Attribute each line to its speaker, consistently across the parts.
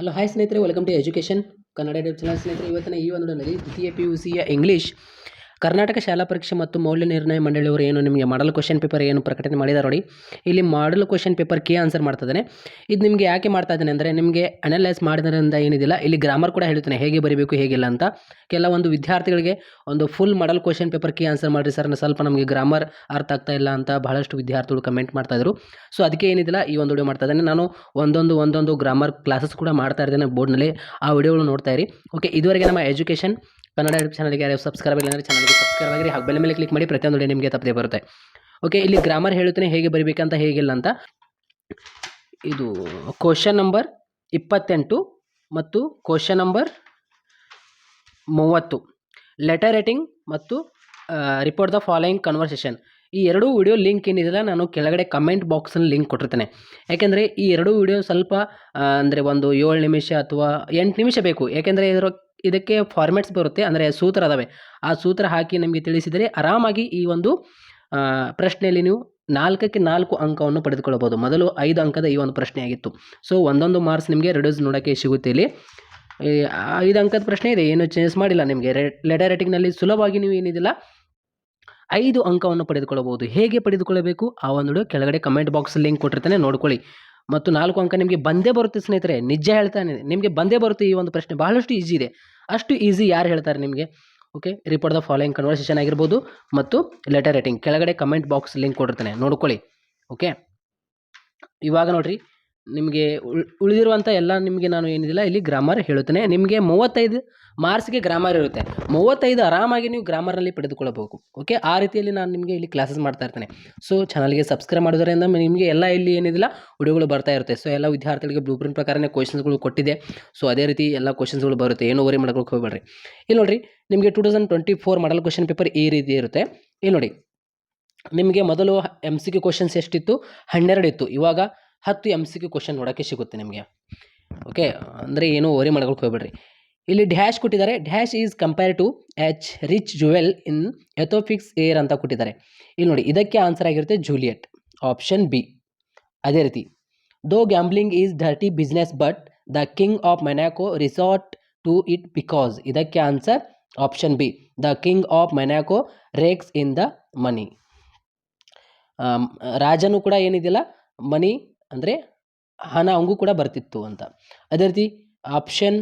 Speaker 1: Hello, hi ಸ್ನೇಹಿತರೆ welcome to education Kannada YouTube channel ಸ್ನೇಹಿತರೆ, ಇವತ್ತಿನ ಈ ಒಂದು ದ್ವಿತೀಯ ಪಿ ಯು ಸಿಯ ಇಂಗ್ಲೀಷ್ ಕರ್ನಾಟಕ ಶಾಲಾ ಪರೀಕ್ಷೆ ಮತ್ತು ಮೌಲ್ಯ ನಿರ್ಣಯ ಮಂಡಳಿಯವರು ಏನು ನಿಮಗೆ ಮಾಡಲ್ ಕ್ವಶನ್ ಪೇಪರ್ ಏನು ಪ್ರಕಟಣೆ ಮಾಡಿದ್ದಾರೆ ನೋಡಿ. ಇಲ್ಲಿ ಮಾಡಲ್ ಕ್ವಶನ್ ಪೇಪರ್ ಕೆ ಆನ್ಸರ್ ಮಾಡ್ತಾ ಇದ್ದಾನೆ ಇದು ನಿಮಗೆ ಯಾಕೆ ಮಾಡ್ತಾ ಇದ್ದಾನೆ ಅಂದರೆ ನಿಮಗೆ ಅನಲೈಸ್ ಮಾಡಿದ್ರಿಂದ ಏನಿದಿಲ್ಲ, ಇಲ್ಲಿ ಗ್ರಾಮರ್ ಕೂಡ ಹೇಳ್ತಾನೆ, ಹೇಗೆ ಬರೀಬೇಕು, ಹೇಗಿಲ್ಲ ಅಂತ. ಕೆಲವೊಂದು ವಿದ್ಯಾರ್ಥಿಗಳಿಗೆ ಒಂದು ಫುಲ್ ಮಾಡಲ್ ಕ್ವಶನ್ ಪೇಪರ್ ಕೆ ಆನ್ಸರ್ ಮಾಡಿರಿ ಸರ್ ಸ್ವಲ್ಪ ನಮಗೆ ಗ್ರಾಮರ್ ಅರ್ಥ ಆಗ್ತಾ ಇಲ್ಲ ಅಂತ ಬಹಳಷ್ಟು ವಿದ್ಯಾರ್ಥಿಗಳು ಕಮೆಂಟ್ ಮಾಡ್ತಾ ಇದ್ರು. ಸೊ ಅದಕ್ಕೆ ಏನಿದಿಲ್ಲ, ಈ ಒಂದು ವಿಡಿಯೋ ಮಾಡ್ತಾ ಇದ್ದೇನೆ. ನಾನು ಒಂದೊಂದು ಒಂದೊಂದು ಗ್ರಾಮರ್ ಕ್ಲಾಸಸ್ ಕೂಡ ಮಾಡ್ತಾ ಇದ್ದೇನೆ ಬೋರ್ಡ್ನಲ್ಲಿ ಆ ವಿಡಿಯೋಗಳು ನೋಡ್ತಾ ಇರಿ. ಓಕೆ ಇದುವರೆಗೆ ನಮ್ಮ ಎಜುಕೇಷನ್ ಕನ್ನಡ ಯೂಟ್ಯೂಬ್ ಚಾನಲ್ಗೆ ಯಾರು ಸಬ್ಸ್ಕ್ರೈಬ್ ಇಲ್ಲ ಅಂದರೆ ಚಾನಲ್ಗೆ ಸಬ್ಸ್ಕ್ರೈಬ್ ಆಗಿರಿ. ಹಾಗೆ ಬೆಲೆ ಮೇಲೆ ಕ್ಲಿಕ್ ಮಾಡಿ ಪ್ರತಿಯೊಂದು ನಿಮಗೆ ತಪ್ಪದೆ ಬರುತ್ತೆ. ಓಕೆ ಇಲ್ಲಿ ಗ್ರಾಮರ್ ಹೇಳುತ್ತೇನೆ, ಹೇಗೆ ಬರಿಬೇಕಂತ, ಹೇಗಿಲ್ಲ ಅಂತ. ಇದು ಕ್ವಶನ್ ನಂಬರ್ ಇಪ್ಪತ್ತೆಂಟು ಮತ್ತು ಕ್ವಶನ್ ನಂಬರ್ ಮೂವತ್ತು. ಲೆಟರ್ ರೈಟಿಂಗ್ ಮತ್ತು ರಿಪೋರ್ಟ್ ದ ಫಾಲೋಯಿಂಗ್ ಕನ್ವರ್ಸೇಷನ್ ಈ ಎರಡೂ ವಿಡಿಯೋ ಲಿಂಕ್ ಏನಿದೆಯಲ್ಲ, ನಾನು ಕೆಳಗಡೆ ಕಮೆಂಟ್ ಬಾಕ್ಸಲ್ಲಿ ಲಿಂಕ್ ಕೊಟ್ಟಿರ್ತೇನೆ. ಯಾಕೆಂದರೆ ಈ ಎರಡೂ ವಿಡಿಯೋ ಸ್ವಲ್ಪ ಅಂದರೆ ಒಂದು ಏಳು ನಿಮಿಷ ಅಥವಾ ಎಂಟು ನಿಮಿಷ ಬೇಕು. ಯಾಕೆಂದರೆ ಇದರ ಇದಕ್ಕೆ ಫಾರ್ಮ್ಯಾಟ್ಸ್ ಬರುತ್ತೆ. ಅಂದರೆ ಸೂತ್ರ ಅದಾವೆ. ಆ ಸೂತ್ರ ಹಾಕಿ ನಿಮಗೆ ತಿಳಿಸಿದರೆ ಆರಾಮಾಗಿ ಈ ಒಂದು ಪ್ರಶ್ನೆಯಲ್ಲಿ ನೀವು ನಾಲ್ಕಕ್ಕೆ ನಾಲ್ಕು ಅಂಕವನ್ನು ಪಡೆದುಕೊಳ್ಳಬಹುದು. ಮೊದಲು ಐದು ಅಂಕದ ಈ ಒಂದು ಪ್ರಶ್ನೆ ಆಗಿತ್ತು ಸೊ ಒಂದೊಂದು ಮಾರ್ಕ್ಸ್ ನಿಮಗೆ ರೆಡ್ಯೂಸ್ ನೋಡೋಕ್ಕೆ ಸಿಗುತ್ತೆ ಇಲ್ಲಿ. ಐದು ಅಂಕದ ಪ್ರಶ್ನೆ ಇದೆ. ಏನು ಚೇಂಜ್ ಮಾಡಿಲ್ಲ ನಿಮಗೆ. ಲೆಟರ್ ರೈಟಿಂಗ್ನಲ್ಲಿ ಸುಲಭವಾಗಿ ನೀವು ಏನಿದಿಲ್ಲ. ಐದು ಅಂಕವನ್ನು ಪಡೆದುಕೊಳ್ಳಬಹುದು. ಹೇಗೆ ಪಡೆದುಕೊಳ್ಳಬೇಕು? ಆ ಒಂದು ಕೆಳಗಡೆ ಕಮೆಂಟ್ ಬಾಕ್ಸ್ ಲಿಂಕ್ ಕೊಟ್ಟಿರ್ತಾನೆ. ನೋಡ್ಕೊಳ್ಳಿ. ಮತ್ತು ನಾಲ್ಕು ಅಂಕ ನಿಮಗೆ ಬಂದೇ ಬರುತ್ತೆ ಸ್ನೇಹಿತರೆ, ನಿಜ ಹೇಳ್ತಾನೆ, ನಿಮಗೆ ಬಂದೇ ಬರುತ್ತೆ ಈ ಒಂದು ಪ್ರಶ್ನೆ. ಬಹಳಷ್ಟು ಈಸಿ ಇದೆ. ಅಷ್ಟು ಈಸಿ ಯಾರು ಹೇಳ್ತಾರೆ ನಿಮಗೆ? Okay report the following conversation ಆಗಿರ್ಬೋದು ಮತ್ತು ಲೆಟರ್ ರೇಟಿಂಗ್ ಕೆಳಗಡೆ ಕಮೆಂಟ್ ಬಾಕ್ಸ್ ಲಿಂಕ್ ಕೊಟ್ಟಿರ್ತಾನೆ. ನೋಡ್ಕೊಳ್ಳಿ. ಓಕೆ ಇವಾಗ ನೋಡ್ರಿ. ನಿಮಗೆ ಉಳ್ ಉಳಿದಿರುವಂಥ ಎಲ್ಲ ನಿಮಗೆ ನಾನು ಏನಿದಿಲ್ಲ, ಇಲ್ಲಿ ಗ್ರಾಮರ್ ಹೇಳುತ್ತೇನೆ. ನಿಮಗೆ ಮೂವತ್ತೈದು ಮಾರ್ಕ್ಸ್ಗೆ ಗ್ರಾಮರ್ ಇರುತ್ತೆ. ಮೂವತ್ತೈದು ಆರಾಮಾಗಿ ನೀವು ಗ್ರಾಮರಲ್ಲಿ ಪಡೆದುಕೊಳ್ಳಬೇಕು. ಓಕೆ ಆ ರೀತಿಯಲ್ಲಿ ನಾನು ನಿಮಗೆ ಇಲ್ಲಿ ಕ್ಲಾಸಸ್ ಮಾಡ್ತಾ ಇರ್ತೇನೆ. ಸೊ ಚಾನಲ್ಗೆ ಸಬ್ಸ್ಕ್ರೈಬ್ ಮಾಡೋದರಿಂದ ನಿಮಗೆ ಎಲ್ಲ ಇಲ್ಲಿ ಏನಿದಿಲ್ಲ ವಿಡಿಯೋಗಳು ಬರ್ತಾ ಇರುತ್ತೆ. ಸೊ ಎಲ್ಲ ವಿದ್ಯಾರ್ಥಿಗಳಿಗೆ ಬ್ಲೂ ಪ್ರಿಂಟ್ ಪ್ರಕಾರನೇ ಕ್ವಶನ್ಸ್ಗಳು ಕೊಟ್ಟಿದೆ. ಸೊ ಅದೇ ರೀತಿ ಎಲ್ಲ ಕ್ವಶನ್ಸ್ಗಳು ಬರುತ್ತೆ. ಏನು ಓರಿ ಮಾಡ್ಕೊಳಕ್ಕೆ ಹೋಗಬೇಡ್ರಿ. ಇಲ್ಲಿ ನೋಡಿ ನಿಮಗೆ two thousand twenty four model question paper ಈ ರೀತಿ ಇರುತ್ತೆ. ಇಲ್ಲಿ ನೋಡಿ, ನಿಮಗೆ ಮೊದಲು ಎಂ ಸಿ ಕ್ಯೂ ಕ್ವಶನ್ಸ್ ಎಷ್ಟಿತ್ತು? ಹನ್ನೆರಡು ಇತ್ತು ಇವಾಗ ಹತ್ತು ಎಂ ಸಿ ಕ್ಯೂ ಕ್ವಶನ್ ನೋಡೋಕ್ಕೆ ಸಿಗುತ್ತೆ ನಿಮಗೆ. ಓಕೆ ಅಂದರೆ ಏನು ವರಿ ಮಾಡ್ಕೊಳಕ್ಕೆ ಹೋಗ್ಬೇಡ್ರಿ. ಇಲ್ಲಿ ಡ್ಯಾಶ್ ಕೊಟ್ಟಿದ್ದಾರೆ. Dash is compare to each rich jewel in Ethiop's ear ಅಂತ ಕೊಟ್ಟಿದ್ದಾರೆ. ಇಲ್ಲಿ ನೋಡಿ, ಇದಕ್ಕೆ ಆನ್ಸರ್ ಆಗಿರುತ್ತೆ ಜೂಲಿಯಟ್ ಆಪ್ಷನ್ ಬಿ ಅದೇ ರೀತಿ. Though gambling is dirty business but the king of Monaco resort to it because ಇದಕ್ಕೆ answer option B the king of Monaco rakes in the money ರಾಜನು ಕೂಡ ಏನಿದೆಯಲ್ಲ? ಮನಿ ಅಂದರೆ ಹಣ ಅವಂಗೂ ಕೂಡ ಬರ್ತಿತ್ತು ಅಂತ. ಅದೇ ರೀತಿ ಆಪ್ಷನ್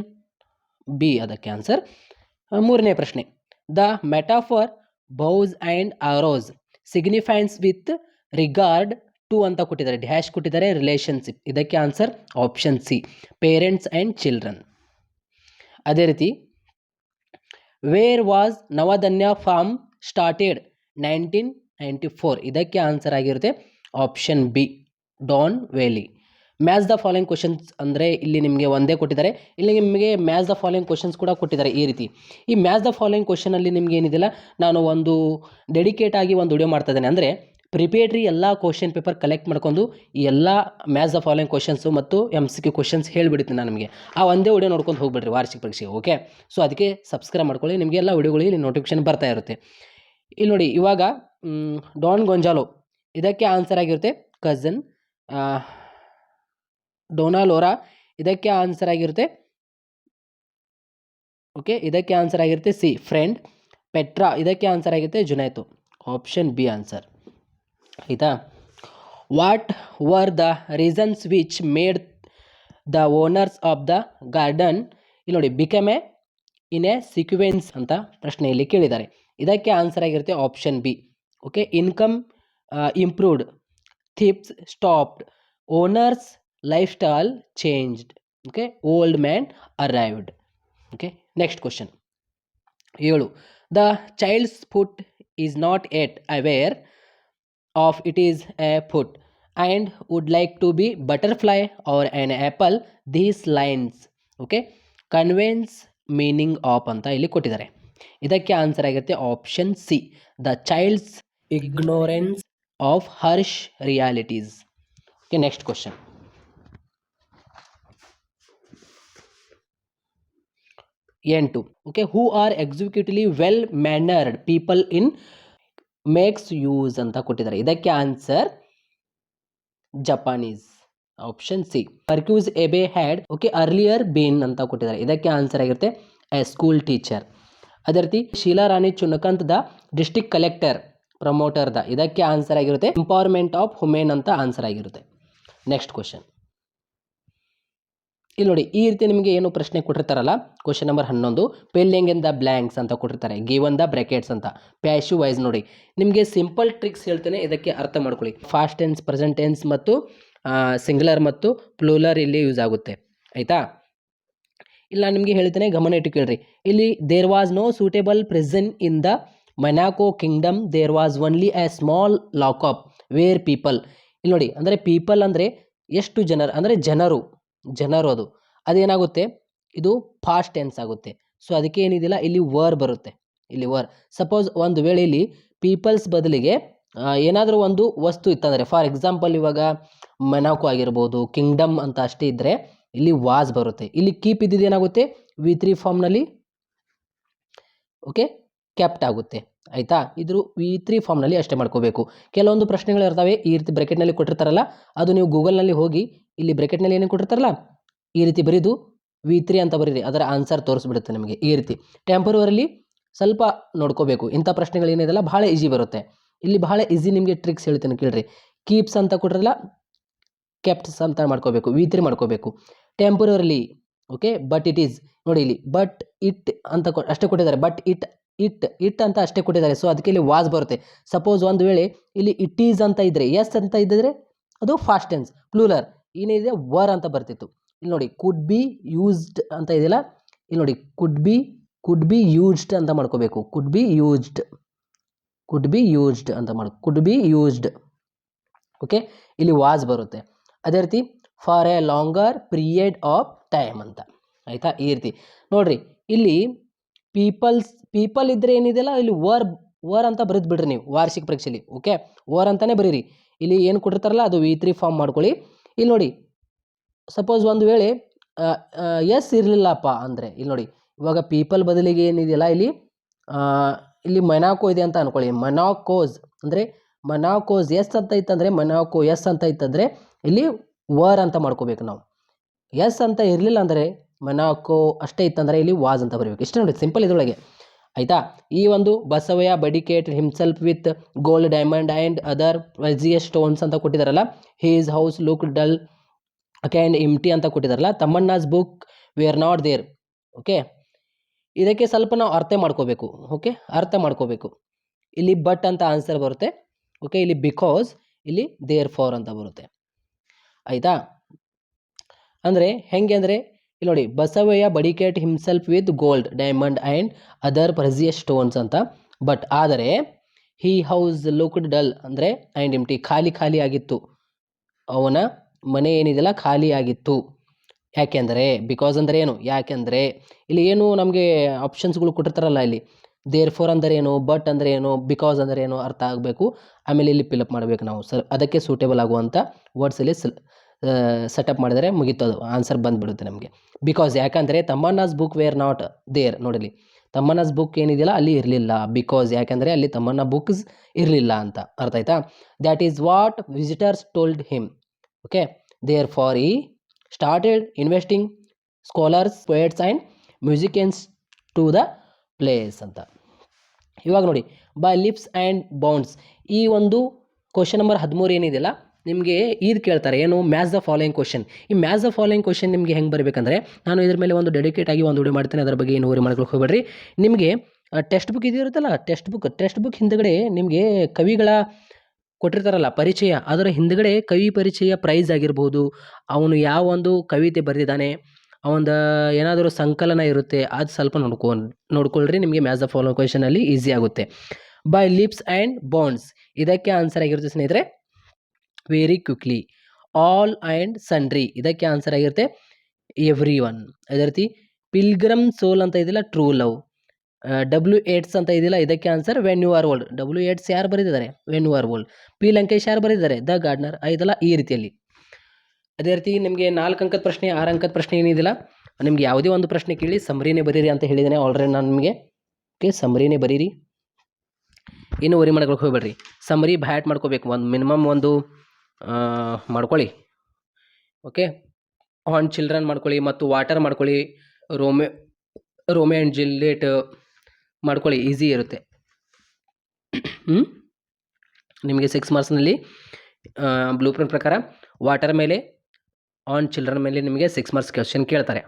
Speaker 1: ಬಿ ಅದಕ್ಕೆ ಆನ್ಸರ್ ಮೂರನೇ ಪ್ರಶ್ನೆ. The metaphor bows and arrows signifies with regard to ಅಂತ ಕೊಟ್ಟಿದ್ದಾರೆ. ಡ್ಯಾಶ್ ಕೊಟ್ಟಿದ್ದಾರೆ ರಿಲೇಷನ್ಶಿಪ್ ಇದಕ್ಕೆ answer option C parents and children ಅದೇ ರೀತಿ where was Navdanya farm started nineteen ninety four ಇದಕ್ಕೆ ಆನ್ಸರ್ ಆಗಿರುತ್ತೆ option B Doon valley. Match the following questions ಅಂದರೆ ಇಲ್ಲಿ ನಿಮಗೆ ಒಂದೇ ಕೊಟ್ಟಿದ್ದಾರೆ. ಇಲ್ಲಿ ನಿಮಗೆ ಮ್ಯಾಚ್ ದ ಫಾಲೋಯಿಂಗ್ ಕ್ವಶನ್ಸ್ ಕೂಡ ಕೊಟ್ಟಿದ್ದಾರೆ ಈ ರೀತಿ. ಈ ಮ್ಯಾಚ್ ದ ಫಾಲೋಯಿಂಗ್ ಕ್ವಶನಲ್ಲಿ ನಿಮಗೆ ಏನಿದೆಯಲ್ಲ ನಾನು ಒಂದು ಡೆಡಿಕೇಟ್ ಆಗಿ ಒಂದು ವಿಡಿಯೋ ಮಾಡ್ತಾ ಇದ್ದೇನೆ. ಅಂದರೆ ಪ್ರಿಪೇಡ್ರಿ ಎಲ್ಲ ಕ್ವಶನ್ ಪೇಪರ್ ಕಲೆಕ್ಟ್ ಮಾಡ್ಕೊಂಡು ಈ ಎಲ್ಲ ಮ್ಯಾಚ್ ದ ಫಾಲೋಯಿಂಗ್ ಕ್ವಶನ್ಸು ಮತ್ತು ಎಂ ಸಿ ಕ್ಯೂ ಕ್ವಶನ್ಸ್ ಹೇಳಿಬಿಡ್ತೀನಿ ನಾನು ನಿಮಗೆ. ಆ ಒಂದೇ ವಿಡಿಯೋ ನೋಡ್ಕೊಂಡು ಹೋಗ್ಬಿಡ್ರಿ ವಾರ್ಷಿಕ ಪರೀಕ್ಷೆಗೆ ಓಕೆ? ಸೊ ಅದಕ್ಕೆ ಸಬ್ಸ್ಕ್ರೈಬ್ ಮಾಡ್ಕೊಳ್ಳಿ, ನಿಮಗೆ ಎಲ್ಲ ವಿಡಿಯೋಗಳು ಇಲ್ಲಿ ನೋಟಿಫಿಕೇಶನ್ ಬರ್ತಾ ಇರುತ್ತೆ. ಇಲ್ಲಿ ನೋಡಿ, ಇವಾಗ ಡಾನ್ ಗೊಂಜಾಲೋ. ಇದಕ್ಕೆ ಆನ್ಸರ್ ಆಗಿರುತ್ತೆ ಕಝನ್ ಡೊನಾಲೋರಾ ಇದಕ್ಕೆ ಆನ್ಸರ್ ಆಗಿರುತ್ತೆ. ಓಕೆ ಇದಕ್ಕೆ ಆನ್ಸರ್ ಆಗಿರುತ್ತೆ ಸಿ ಫ್ರೆಂಡ್ ಪೆಟ್ರಾ, ಇದಕ್ಕೆ ಆನ್ಸರ್ ಆಗಿರುತ್ತೆ ಜುನೈತು. ಆಪ್ಷನ್ ಬಿ ಆನ್ಸರ್ ಆಯಿತಾ? What were the reasons which made the owners of the garden ಇಲ್ಲಿ ನೋಡಿ become a in a sequence ಅಂತ ಪ್ರಶ್ನೆಯಲ್ಲಿ ಕೇಳಿದ್ದಾರೆ. ಇದಕ್ಕೆ ಆನ್ಸರ್ ಆಗಿರುತ್ತೆ option B okay income improved stopped owners lifestyle changed okay old man arrived okay next question ಏಳು. The child's foot is not yet aware of it is a foot and would like to be butterfly or an apple these lines okay conveys meaning of ಅಂತ ಇಲ್ಲಿ ಕೊಟ್ಟಿದ್ದಾರೆ. ಇದಕ್ಕೆ answer ಆಗಿರುತ್ತೆ option C the child's ignorance of harsh realities okay next question ಎಂಟು okay who are executively well mannered people in makes use ಅಂತ ಕೊಟ್ಟಿದ್ದಾರೆ. ಇದಕ್ಕೆ answer Japanese option C ಪರ್ಕ್ಯೂಸ್ ಎಬೆ ಹ್ಯಾಡ್ ಓಕೆ ಅರ್ಲಿಯರ್ ಬೇನ್ ಅಂತ ಕೊಟ್ಟಿದ್ದಾರೆ. ಇದಕ್ಕೆ ಆನ್ಸರ್ ಆಗಿರುತ್ತೆ ಎ ಸ್ಕೂಲ್ ಟೀಚರ್ ಅದೇ ರೀತಿ Sheela Rani ಚುನಕಂತ್ the district collector promoter the. ಇದಕ್ಕೆ ಆನ್ಸರ್ ಆಗಿರುತ್ತೆ ಎಂಪವರ್ಮೆಂಟ್ ಆಫ್ ಹುಮೆನ್ ಅಂತ ಆನ್ಸರ್ ಆಗಿರುತ್ತೆ. ನೆಕ್ಸ್ಟ್ ಕ್ವಶನ್ ಇಲ್ಲಿ ನೋಡಿ, ಈ ರೀತಿ ನಿಮಗೆ ಏನು ಪ್ರಶ್ನೆ ಕೊಟ್ಟಿರ್ತಾರಲ್ಲ ಕ್ವಶನ್ ನಂಬರ್ ಹನ್ನೊಂದು ಪೆಲ್ಲಿಂಗ್ ಇನ್ ದ ಬ್ಲ್ಯಾಂಕ್ಸ್ ಅಂತ ಕೊಟ್ಟಿರ್ತಾರೆ ಗಿವನ್ ದ ಬ್ರ್ಯಾಕೆಟ್ಸ್ ಅಂತ. ಪ್ಯಾಶು ವೈಸ್ ನೋಡಿ, ನಿಮಗೆ ಸಿಂಪಲ್ ಟ್ರಿಕ್ಸ್ ಹೇಳ್ತೇನೆ, ಇದಕ್ಕೆ ಅರ್ಥ ಮಾಡ್ಕೊಳ್ಳಿ. ಫಾಸ್ಟ್ ಟೆನ್ಸ್ ಪ್ರೆಸೆಂಟ್ ಟೆನ್ಸ್ ಮತ್ತು ಸಿಂಗ್ಲರ್ ಮತ್ತು ಪ್ಲೂಲರ್ ಇಲ್ಲಿ ಯೂಸ್ ಆಗುತ್ತೆ. ಆಯಿತಾ? ಇಲ್ಲ ನಿಮಗೆ ಹೇಳ್ತೇನೆ, ಗಮನ ಇಟ್ಟು ಕೇಳ್ರಿ ಇಲ್ಲಿ there was no suitable present in the Monaco kingdom there was only a small lockup where people ಇಲ್ಲಿ ನೋಡಿ, ಅಂದರೆ ಪೀಪಲ್ ಅಂದರೆ ಎಷ್ಟು ಜನರು, ಅಂದರೆ ಜನರು ಜನರು ಅದು. ಅದೇನಾಗುತ್ತೆ? ಇದು ಫಾಸ್ಟ್ ಟೆನ್ಸ್ ಆಗುತ್ತೆ. ಸೊ ಅದಕ್ಕೆ ಏನಿದಿಲ್ಲ? ಇಲ್ಲಿ ವರ್ ಬರುತ್ತೆ. ಇಲ್ಲಿ ವರ್ ಸಪೋಸ್ ಒಂದು ವೇಳೆ ಇಲ್ಲಿ ಪೀಪಲ್ಸ್ ಬದಲಿಗೆ ಏನಾದರೂ ಒಂದು ವಸ್ತು ಇತ್ತಂದರೆ ಫಾರ್ ಎಕ್ಸಾಂಪಲ್ ಇವಾಗ ಮೆನಾಕು ಆಗಿರ್ಬೋದು ಕಿಂಗ್ಡಮ್ ಅಂತ ಅಷ್ಟೇ ಇದ್ದರೆ ಇಲ್ಲಿ ವಾಸ್ ಬರುತ್ತೆ. ಇಲ್ಲಿ ಕೀಪ್ ಇದ್ದಿದ್ದು ಏನಾಗುತ್ತೆ? ವಿ ತ್ರೀ ಫಾರ್ಮ್ನಲ್ಲಿ ಓಕೆ ಕ್ಯಾಪ್ಟ್ ಆಗುತ್ತೆ, ಆಯಿತಾ? ಇದ್ರ ವಿ ತ್ರೀ ಫಾರ್ಮ್ನಲ್ಲಿ ಅಷ್ಟೇ ಮಾಡ್ಕೋಬೇಕು. ಕೆಲವೊಂದು ಪ್ರಶ್ನೆಗಳು ಇರ್ತವೆ, ಈ ರೀತಿ ಬ್ರೆಕೆಟ್ನಲ್ಲಿ ಕೊಟ್ಟಿರ್ತಾರಲ್ಲ, ಅದು ನೀವು ಗೂಗಲ್ನಲ್ಲಿ ಹೋಗಿ, ಇಲ್ಲಿ ಬ್ರೆಕೆಟ್ನಲ್ಲಿ ಏನೇನು ಕೊಟ್ಟಿರ್ತಾರಲ್ಲ, ಈ ರೀತಿ ಬರೀದು, ವಿ ತ್ರೀ ಅಂತ ಬರೀರಿ, ಅದರ ಆನ್ಸರ್ ತೋರಿಸ್ಬಿಡುತ್ತೆ ನಿಮಗೆ, ಈ ರೀತಿ. ಟೆಂಪರವರಿಲಿ ಸ್ವಲ್ಪ ನೋಡ್ಕೋಬೇಕು, ಇಂಥ ಪ್ರಶ್ನೆಗಳು ಏನಿದೆಲ್ಲ ಭಾಳ ಈಸಿ ಬರುತ್ತೆ. ಇಲ್ಲಿ ಬಹಳ ಈಸಿ ನಿಮಗೆ ಟ್ರಿಕ್ಸ್ ಹೇಳ್ತೇನೆ ಕೇಳ್ರಿ. ಕೀಪ್ಸ್ ಅಂತ ಕೊಟ್ಟಿರಲ್ಲ ಕ್ಯಾಪ್ಟ್ಸ್ ಅಂತ ಮಾಡ್ಕೋಬೇಕು, ವಿ ತ್ರೀ ಮಾಡ್ಕೋಬೇಕು. Temporary okay, but it is, ನೋಡಿ ಇಲ್ಲಿ, ಬಟ್ ಇಟ್ ಅಂತ ಕೊ, ಅಷ್ಟೇ ಕೊಟ್ಟಿದ್ದಾರೆ, ಬಟ್ ಇಟ್ ಇಟ್ ಇಟ್ ಅಂತ ಅಷ್ಟೇ ಕೊಟ್ಟಿದ್ದಾರೆ. ಸೊ ಅದಕ್ಕೆ ಇಲ್ಲಿ ವಾಸ್ ಬರುತ್ತೆ. ಸಪೋಸ್ ಒಂದು ವೇಳೆ ಇಲ್ಲಿ ಇಟ್ ಈಸ್ ಅಂತ ಇದ್ದರೆ ಎಸ್ ಅಂತ ಇದ್ದರೆ ಅದು ಫಾಸ್ಟ್ ಟೆನ್ಸ್ ಪ್ಲೂಲರ್ ಏನಿದೆ? ವರ್ ಅಂತ ಬರ್ತಿತ್ತು. ಇಲ್ಲಿ ನೋಡಿ ಕುಡ್ ಬಿ ಯೂಸ್ಡ್ ಅಂತ ಇದೆಯಲ್ಲ? ಇಲ್ಲಿ ನೋಡಿ could be could be used ಅಂತ ಮಾಡ್ಕೋಬೇಕು. Could be used could be used ಅಂತ ಮಾಡ ಕುಡ್ ಬಿ ಯೂಸ್ಡ್ ಓಕೆ ಇಲ್ಲಿ ವಾಸ್ ಬರುತ್ತೆ. ಅದೇ ರೀತಿ for a longer period of time ಅಂತ. ಆಯಿತಾ? ಈ ರೀತಿ. ನೋಡ್ರಿ, ಇಲ್ಲಿ ಪೀಪಲ್ಸ್ ಪೀಪಲ್ ಇದ್ದರೆ ಏನಿದೆಯಲ್ಲ, ಇಲ್ಲಿ ವರ್ ವರ್ ಅಂತ ಬರೆದು ಬಿಡ್ರಿ ನೀವು, ವಾರ್ಷಿಕ ಪರೀಕ್ಷೆಯಲ್ಲಿ ಓಕೆ ವರ್ ಅಂತಲೇ ಬರೀರಿ. ಇಲ್ಲಿ ಏನು ಕೊಟ್ಟಿರ್ತಾರಲ್ಲ, ಅದು ವಿ ತ್ರೀ ಫಾರ್ಮ್ ಮಾಡ್ಕೊಳ್ಳಿ. ಇಲ್ಲಿ ನೋಡಿ ಸಪೋಸ್ ಒಂದು ವೇಳೆ ಎಸ್ ಇರಲಿಲ್ಲಪ್ಪ ಅಂದರೆ, ಇಲ್ಲಿ ನೋಡಿ, ಇವಾಗ ಪೀಪಲ್ ಬದಲಿಗೆ ಏನಿದೆಯಲ್ಲ, ಇಲ್ಲಿ ಇಲ್ಲಿ ಮನಾಕೋ ಇದೆ ಅಂತ ಅನ್ಕೊಳ್ಳಿ. ಮನಾಕೋಸ್ ಅಂದರೆ ಮನಾಕೋಸ್ ಎಸ್ ಅಂತ ಇತ್ತಂದರೆ ಮನಾಕೋ ಎಸ್ ಅಂತ ಇತ್ತಂದರೆ, ಇಲ್ಲಿ ವರ್ ಅಂತ ಮಾಡ್ಕೋಬೇಕು ನಾವು. ಎಸ್ ಅಂತ ಇರಲಿಲ್ಲ ಅಂದರೆ ಮನಾಕೋ ಅಷ್ಟೇ ಇತ್ತಂದರೆ, ಇಲ್ಲಿ ವಾಜ್ ಅಂತ ಬರಬೇಕು. ಇಷ್ಟೇ ನೋಡಿ ಸಿಂಪಲ್ ಇದರೊಳಗೆ. ಆಯಿತಾ? ಈ ಒಂದು Basavaiah bedecked himself with gold diamond and other ಜಿಯ stones ಅಂತ ಕೊಟ್ಟಿದ್ದಾರಲ್ಲ his house look dull and empty ಅಂತ ಕೊಟ್ಟಿದ್ದಾರಲ್ಲ Thammanna's book we are not there okay ಇದಕ್ಕೆ ಸ್ವಲ್ಪ ನಾವು ಅರ್ಥ ಮಾಡ್ಕೋಬೇಕು ಓಕೆ ಅರ್ಥ ಮಾಡ್ಕೋಬೇಕು. ಇಲ್ಲಿ ಬಟ್ ಅಂತ ಆನ್ಸರ್ ಬರುತ್ತೆ ಓಕೆ ಇಲ್ಲಿ ಬಿಕಾಸ್ ಇಲ್ಲಿ ದೇರ್ ಫಾರ್ ಅಂತ ಬರುತ್ತೆ. ಆಯಿತಾ? ಅಂದರೆ ಹೆಂಗೆ ಅಂದರೆ ಇಲ್ಲಿ ನೋಡಿ, Basavaiah bedecked himself with gold diamond and other precious stones ಅಂತ. ಬಟ್ ಆದರೆ ಹಿ ಹೌಸ್ ಲುಕ್ಡ್ ಡಲ್ ಅಂದರೆ ಆ್ಯಂಡ್ ಇಮ್ಟಿ ಖಾಲಿ ಖಾಲಿ ಆಗಿತ್ತು. ಅವನ ಮನೆ ಏನಿದೆಯಲ್ಲ, ಖಾಲಿ ಆಗಿತ್ತು. ಯಾಕೆಂದರೆ ಬಿಕಾಸ್ ಅಂದರೆ ಏನು? ಯಾಕೆಂದರೆ ಇಲ್ಲಿ ಏನು ನಮಗೆ ಆಪ್ಷನ್ಸ್ಗಳು ಕೊಟ್ಟಿರ್ತಾರಲ್ಲ ಇಲ್ಲಿ. ದೇರ್ ಫೋರ್ ಅಂದರೆ ಏನು? ಬಟ್ ಅಂದರೆ ಏನು? ಬಿಕಾಸ್ ಅಂದರೆ ಏನು? ಅರ್ಥ ಆಗಬೇಕು. ಆಮೇಲೆ ಇಲ್ಲಿ ಪಿಲಪ್ ಮಾಡಬೇಕು ನಾವು. ಸರ್ ಅದಕ್ಕೆ ಸೂಟೇಬಲ್ ಆಗುವಂಥ ವರ್ಡ್ಸಲ್ಲಿ ಸೆಟಪ್ ಮಾಡಿದರೆ ಮುಗೀತು ಅದು ಆನ್ಸರ್ ಬಂದುಬಿಡುತ್ತೆ ನಮಗೆ. ಬಿಕಾಸ್ ಯಾಕಂದರೆ Thammanna's book were not there ನೋಡಲಿ ತಮ್ಮಣ್ಣಾಸ್ ಬುಕ್ ಏನಿದೆಯಲ್ಲ, ಅಲ್ಲಿ ಇರಲಿಲ್ಲ. ಬಿಕಾಸ್ ಯಾಕಂದರೆ ಅಲ್ಲಿ ತಮ್ಮಣ್ಣ ಬುಕ್ಸ್ ಇರಲಿಲ್ಲ ಅಂತ. ಅರ್ಥ ಆಯ್ತಾ? That is what visitors told him okay therefore he started investing scholars poets and musicians to the place ಅಂತ. ಇವಾಗ ನೋಡಿ. ಬೈ ಲಿಪ್ಸ್ ಆ್ಯಂಡ್ ಬೌಂಡ್ಸ್ ಈ ಒಂದು ಕ್ವಶನ್ ನಂಬರ್ ಹದಿಮೂರು ಏನಿದೆಯಲ್ಲ ನಿಮಗೆ ಇದು ಕೇಳ್ತಾರೆ, ಏನು ಮ್ಯಾಚ್ ದ ಫಾಲೋಯಿಂಗ್ ಕ್ವಶನ್. ಈ ಮ್ಯಾಚ್ ದ ಫಾಲೋಯಿಂಗ್ ಕ್ವಶನ್ ನಿಮಗೆ ಹೆಂಗೆ ಬರಬೇಕಂದ್ರೆ, ನಾನು ಇದ್ರ ಮೇಲೆ ಒಂದು ಡೆಡಿಕೇಟ್ ಆಗಿ ಒಂದು ವಿಡಿಯೋ ಮಾಡ್ತೇನೆ, ಅದರ ಬಗ್ಗೆ ಏನು ಊರಿ ಮಾಡ್ಕೊಳಕ್ಕೆ ಹೋಗ್ಬೇಡ್ರಿ. ನಿಮಗೆ ಟೆಕ್ಸ್ಟ್ ಬುಕ್ ಇದಿರುತ್ತಲ್ಲ ಟೆಕ್ಸ್ಟ್ ಬುಕ್ ಟೆಕ್ಸ್ಟ್ ಬುಕ್ ಹಿಂದುಗಡೆ ನಿಮಗೆ ಕವಿಗಳ ಕೊಟ್ಟಿರ್ತಾರಲ್ಲ, ಪರಿಚಯ, ಅದರ ಹಿಂದುಗಡೆ ಕವಿ ಪರಿಚಯ ಪ್ರೈಸ್ ಆಗಿರ್ಬೋದು, ಅವನು ಯಾವ ಒಂದು ಕವಿತೆ ಬರೆದಿದ್ದಾನೆ, ಅವಂದು ಏನಾದರೂ ಸಂಕಲನ ಇರುತ್ತೆ, ಅದು ಸ್ವಲ್ಪ ನೋಡ್ಕೊ, ನೋಡ್ಕೊಳ್ರಿ, ನಿಮಗೆ ಮ್ಯಾಚ್ ದ ಫಾಲೋ ಕ್ವೆಶನಲ್ಲಿ ಈಸಿ ಆಗುತ್ತೆ. ಬೈ ಲಿಪ್ಸ್ ಆ್ಯಂಡ್ ಬಾಂಡ್ಸ್ ಇದಕ್ಕೆ ಆನ್ಸರ್ ಆಗಿರುತ್ತೆ ಸ್ನೇಹಿತರೆ very quickly all and sundry ಇದಕ್ಕೆ ಆನ್ಸರ್ ಆಗಿರುತ್ತೆ ಎವ್ರಿ ಒನ್ ಅದೇ ರೀತಿ ಪಿಲ್ಗ್ರಮ್ ಸೋಲ್ ಅಂತ ಇದಿಲ್ಲ ಟ್ರೂ ಲವ್ ಡಬ್ಲ್ಯೂ ಏಟ್ಸ್ ಅಂತ ಇದಿಲ್ಲ ಇದಕ್ಕೆ answer when you are old W Yeats ಯಾರು ಬರೆದಿದ್ದಾರೆ? When you are old P Lankesh ಯಾರು ಬರೆದಿದ್ದಾರೆ? ದ ಗಾರ್ಡ್ನರ್ ಐದಲ್ಲ ಈ ರೀತಿಯಲ್ಲಿ. ಅದೇ ರೀತಿ ನಿಮಗೆ ನಾಲ್ಕು ಅಂಕದ ಪ್ರಶ್ನೆ, ಆರು ಅಂಕದ ಪ್ರಶ್ನೆ ಏನಿದಿಲ್ಲ ನಿಮ್ಗೆ ಯಾವುದೇ ಒಂದು ಪ್ರಶ್ನೆ ಕೇಳಿ ಸಮರಿನೇ ಬರೀರಿ ಅಂತ ಹೇಳಿದ್ದೇನೆ ಆಲ್ರೆಡಿ ನಾನು ನಿಮಗೆ. ಓಕೆ ಸಮರಿನೇ ಬರೀರಿ. ಇನ್ನು ವರಿ ಮಾಡ್ಕೊಳಕ್ಕೆ ಹೋಗ್ಬೇಡ್ರಿ. ಸಮರಿ ಬ್ಯಾಟ್ ಮಾಡ್ಕೋಬೇಕು. ಒಂದು ಮಿನಿಮಮ್ ಒಂದು ಮಾಡ್ಕೊಳ್ಳಿ. ಓಕೆ? ಆನ್ ಚಿಲ್ಡ್ರನ್ ಮಾಡ್ಕೊಳ್ಳಿ ಮತ್ತು ವಾಟರ್ ಮಾಡ್ಕೊಳ್ಳಿ. ರೋಮೆ ರೋಮೆ ಆ್ಯಂಡ್ ಜಿಲ್ಲೇಟ್ ಮಾಡ್ಕೊಳ್ಳಿ. ಈಸಿ ಇರುತ್ತೆ. ನಿಮಗೆ ಸಿಕ್ಸ್ ಮಾರ್ಕ್ಸ್ನಲ್ಲಿ ಬ್ಲೂ ಪ್ರಿಂಟ್ ಪ್ರಕಾರ ವಾಟರ್ ಮೇಲೆ ಆನ್ ಚಿಲ್ಡ್ರನ್ ಮೇಲೆ ನಿಮಗೆ ಸಿಕ್ಸ್ ಮಾರ್ಕ್ಸ್ ಕ್ವೆಶನ್ ಕೇಳ್ತಾರೆ.